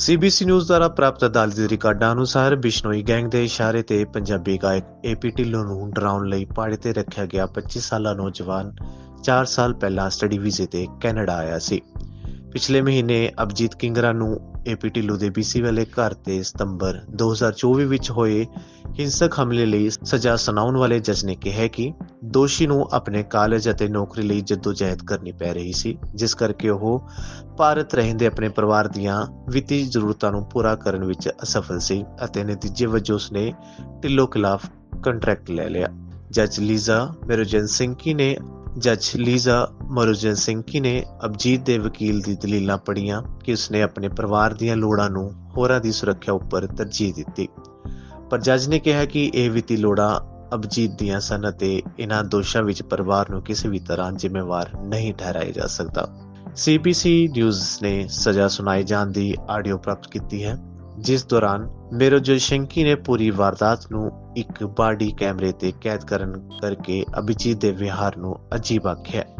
CBC news ਦੁਆਰਾ ਪ੍ਰਾਪਤ ਅਦਾਲਤੀ ਰਿਕਾਰਡਾਂ ਅਨੁਸਾਰ ਬਿਸ਼ਨੋਈ ਗੈਂਗ ਦੇ ਇਸ਼ਾਰੇ ਤੇ ਪੰਜਾਬੀ ਗਾਇਕ ਏਪੀ ਢਿੱਲੋਂ ਨੂੰ ਡਰਾਉਣ ਲਈ ਪਹਾੜੇ ਤੇ ਰੱਖਿਆ ਗਿਆ 25 ਸਾਲਾ ਨੌਜਵਾਨ 4 ਸਾਲ ਪਹਿਲਾਂ ਸਟੱਡੀ ਵੀਜ਼ੇ ਤੇ ਕੈਨੇਡਾ ਆਇਆ ਸੀ। ਪਿਛਲੇ ਮਹੀਨੇ ਅਬਜੀਤ ਕਿੰਗਰਾ ਨੂੰ ਏਪੀ ਢਿੱਲੋਂ ਦੇ ਬੀਸੀ ਵਾਲੇ ਘਰ ਤੇ ਸਤੰਬਰ 2024 ਵਿੱਚ ਹੋਏ ਹਿੰਸਕ ਹਮਲੇ ਲਈ ਸਜ਼ਾ ਸੁਣਾਉਣ ਵਾਲੇ ਜੱਜ ਨੇ ਕਿਹਾ ਕਿ ਦੋਸ਼ੀ ਨੂੰ ਆਪਣੇ ਕਾਲਜ ਅਤੇ ਨੌਕਰੀ ਲਈ ਜਦੋਜਹਿਦ ਕਰਨੀ ਪੈ ਰਹੀ ਸੀ, ਜਿਸ ਕਰਕੇ ਉਹ ਭਾਰਤ ਰਹਿੰਦੇ ਆਪਣੇ ਪਰਿਵਾਰ ਦੀਆਂ ਵਿੱਤੀ ਜ਼ਰੂਰਤਾਂ ਨੂੰ ਪੂਰਾ ਕਰਨ ਵਿੱਚ ਅਸਫਲ ਸੀ ਅਤੇ ਨਤੀਜੇ ਵਜੋਂ ਉਸਨੇ ਢਿੱਲੋਂ ਖਿਲਾਫ ਕੰਟਰੈਕਟ ਲੈ ਲਿਆ। ਜੱਜ ਲੀਜ਼ਾ ਮੈਰੋਜਨ ਨੇ, ਜੱਜ ਲੀਜ਼ਾ ਮਰੋਜਨ ਨੇ ਅਬਜੀਤ ਦੇ ਵਕੀਲ ਦੀ ਦਲੀਲਾਂ ਪੜ੍ਹੀਆਂ ਕਿ ਉਸਨੇ ਆਪਣੇ ਪਰਿਵਾਰ ਦੀਆਂ ਲੋੜਾਂ ਨੂੰ ਹੋਰਾਂ ਦੀ ਸੁਰੱਖਿਆ ਉੱਪਰ ਤਰਜੀਹ ਦਿੱਤੀ। ਪਰ ਜੱਜ ਨੇ ਕਿਹਾ ਕਿ ਇਹ ਵਿੱਤੀ ਲੋੜਾਂ ਅਬਜੀਤ ਦੀਆਂ ਸਨ ਅਤੇ ਇਹਨਾਂ ਦੋਸ਼ਾਂ ਵਿੱਚ ਪਰਿਵਾਰ ਨੂੰ ਕਿਸੇ ਵੀ ਤਰ੍ਹਾਂ ਜ਼ਿੰਮੇਵਾਰ ਨਹੀਂ ਠਹਿਰਾਇਆ ਜਾ ਸਕਦਾ। ਸੀਬੀਸੀ ਨਿਊਜ਼ ਨੇ ਸਜ਼ਾ ਸੁਣਾਏ ਜਾਣ ਦੀ ਆਡੀਓ ਪ੍ਰਾਪਤ ਕੀਤੀ ਹੈ। ਜਿਸ ਦੌਰਾਨ ਮੇਰੋਜੋ ਸ਼ੰਕੀ ਨੇ ਪੂਰੀ ਵਾਰਦਾਤ ਨੂੰ ਇੱਕ ਬਾਡੀ ਕੈਮਰੇ ਤੇ ਕੈਦ ਕਰਨ ਕਰਕੇ ਅਭਿਜੀਤ ਦੇ ਵਿਹਾਰ ਨੂੰ ਅਜੀਬ ਆਖਿਆ।